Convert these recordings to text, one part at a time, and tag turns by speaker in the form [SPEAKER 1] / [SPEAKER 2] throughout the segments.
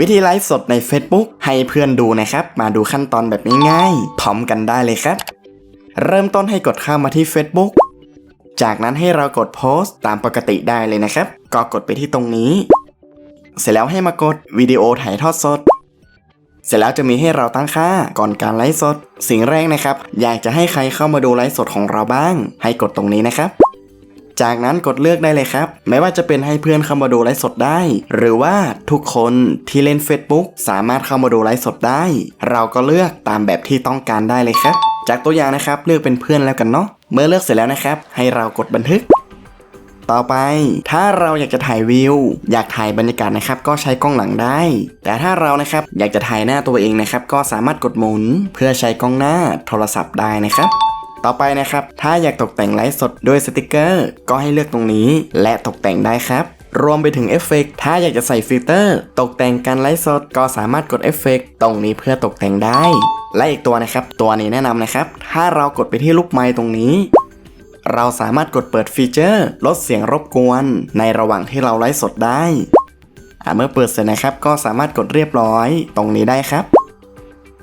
[SPEAKER 1] วิธีไลฟ์สดใน Facebook ให้เพื่อนดูนะครับ มาดูขั้นตอนแบบง่ายๆพร้อมกันได้เลยครับ เริ่มต้นให้กดเข้ามาที่ Facebook จากนั้นให้เรากดโพสต์ตามปกติได้เลยนะครับ ก็กดไปที่ตรงนี้ เสร็จแล้วให้มากดวิดีโอถ่ายทอดสด เสร็จแล้วจะมีให้เราตั้งค่าก่อนการไลฟ์สด สิ่งแรกนะครับ อยากจะให้ใครเข้ามาดูไลฟ์สดของเราบ้าง ให้กดตรงนี้นะครับ จากนั้นกดเลือกได้เลยครับ ไม่ว่าจะเป็นให้เพื่อนเข้ามาดูไลฟ์สดได้ หรือว่าทุกคนที่เล่น Facebook สามารถเข้ามาดูไลฟ์สดได้ เราก็เลือกตามแบบที่ต้องการได้เลยครับ จากตัวอย่างนะครับเลือกเป็นเพื่อนแล้วกันเนาะเมื่อเลือกเสร็จแล้วนะครับ ให้เรากดบันทึก ต่อไป ถ้าเราอยากจะถ่ายวิว อยากถ่ายบรรยากาศนะครับ ก็ใช้กล้องหลังได้ แต่ถ้าเรานะครับอยากจะถ่ายหน้าตัวเองนะครับ ก็สามารถกดหมุน เพื่อใช้กล้องหน้าโทรศัพท์ได้นะครับ ต่อไปนะครับ ถ้าอยากตกแต่งไลฟ์สดด้วยสติกเกอร์ ก็ให้เลือกตรงนี้ และตกแต่งได้ครับรวมไปถึงเอฟเฟกต์ถ้าอยากจะใส่ฟิลเตอร์ ตกแต่งการไลฟ์สดก็สามารถกดเอฟเฟกต์ตรงนี้เพื่อตกแต่งได้ และอีกตัวนะครับ ตัวนี้แนะนำนะครับ ถ้าเรากดไปที่ลูกไม้ตรงนี้ เราสามารถกดเปิดฟีเจอร์ ลดเสียงรบกวน ในระหว่างที่เราไลฟ์สดได้เมื่อเปิดเสร็จนะครับ ก็สามารถกดเรียบร้อยตรงนี้ได้ครับ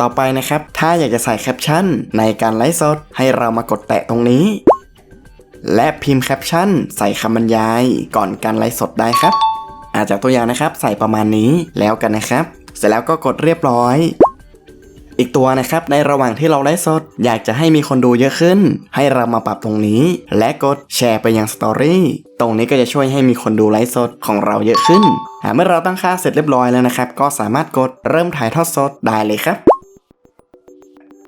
[SPEAKER 1] ต่อไปนะครับ ถ้าอยากจะใส่แคปชั่นในการไลฟ์สด ให้เรามากดแตะตรงนี้ และพิมพ์แคปชั่นใส่คำบรรยายก่อนการไลฟ์สดได้ครับ อาจจากตัวอย่างนะครับใส่ประมาณนี้แล้วกันนะครับ เสร็จแล้วก็กดเรียบร้อยอีกตัวนะครับในระหว่างที่เราไลฟ์สด อยากจะให้มีคนดูเยอะขึ้น ให้เรามาปรับตรงนี้ และกดแชร์ไปยังสตอรี่ตรงนี้ก็จะช่วยให้มีคนดูไลฟ์สดของเราเยอะขึ้นเมื่อเราตั้งค่าเสร็จเรียบร้อยแล้วนะครับ ก็สามารถกดเริ่มถ่ายทอดสดได้เลยครับ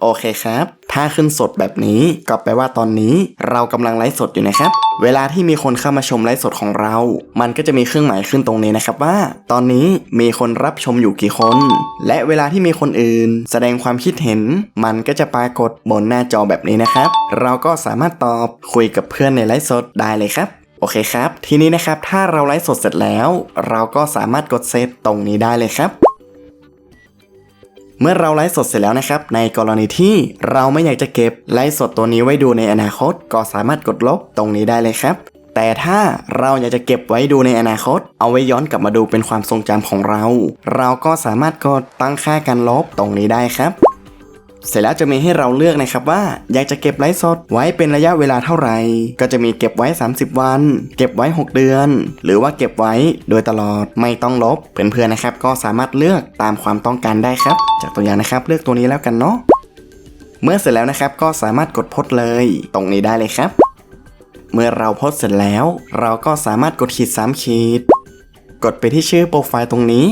[SPEAKER 1] โอเคครับ ถ้าขึ้นสดแบบนี้ก็แปลว่าตอนนี้เรากำลังไลฟ์สดอยู่นะครับ เวลาที่มีคนเข้ามาชมไลฟ์สดของเรา มันก็จะมีเครื่องหมายขึ้นตรงนี้นะครับว่า ตอนนี้มีคนรับชมอยู่กี่คน และเวลาที่มีคนอื่น แสดงความคิดเห็น มันก็จะปรากฏบนหน้าจอแบบนี้นะครับ เราก็สามารถตอบคุยกับเพื่อนในไลฟ์สดได้เลยครับโอเคครับ ทีนี้นะครับ ถ้าเราไลฟ์สดเสร็จแล้ว เราก็สามารถกดเซตตรงนี้ได้เลยครับ เมื่อเราไลฟ์สดเสร็จแล้วนะครับ ในกรณีที่เราไม่อยากจะเก็บไลฟ์สดตัวนี้ไว้ดูในอนาคต ก็สามารถกดลบตรงนี้ได้เลยครับ แต่ถ้าเราอยากจะเก็บไว้ดูในอนาคต เอาไว้ย้อนกลับมาดูเป็นความทรงจำของเรา เราก็สามารถกดตั้งค่าการลบตรงนี้ได้ครับ เสร็จแล้วจะมีให้เราเลือกนะครับว่าอยากจะเก็บไลฟ์สดไว้เป็นระยะเวลาเท่าไหร่ ก็จะมีเก็บไว้ 30 วัน เก็บไว้ 6 เดือน หรือว่าเก็บไว้โดยตลอดไม่ต้องลบ เพื่อนๆนะครับ ก็สามารถเลือกตามความต้องการได้ครับ จากตัวอย่างนะครับเลือกตัวนี้แล้วกันเนาะเมื่อเสร็จแล้วนะครับก็สามารถกดโพสเลย ตรงนี้ได้เลยครับ เมื่อเราโพสเสร็จแล้ว เราก็สามารถกดขีด3ขีด กดไปที่ชื่อโปรไฟล์ตรงนี้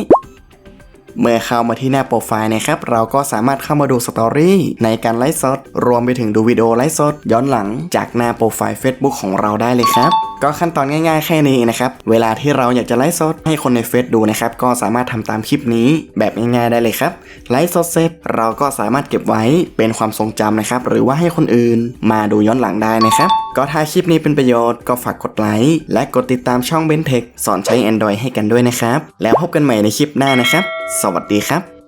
[SPEAKER 1] เมื่อเข้ามาที่หน้าโปรไฟล์นะครับ เราก็สามารถเข้ามาดูสตอรี่ในการไลฟ์สด รวมไปถึงดูวิดีโอไลฟ์สดย้อนหลังจากหน้าโปรไฟล์ Facebook ของเราได้เลยครับ ก็ขั้นตอนง่ายๆแค่นี้นะครับ เวลาที่เราอยากจะไลฟ์สดให้คนในเฟซดูนะครับก็สามารถทำตามคลิปนี้แบบง่ายๆได้เลยครับไลฟ์สดเสร็จเราก็สามารถเก็บไว้เป็นความทรงจำนะครับหรือว่าให้คนอื่นมาดูย้อนหลังได้นะครับก็ถ้าคลิปนี้เป็นประโยชน์ก็ฝากกดไลค์และกดติดตามช่อง b e n t e c h สอนใช้ Android ให้กันด้วยนะครับ แล้วพบกันใหม่ในคลิปหน้านะครับ สวัสดีครับ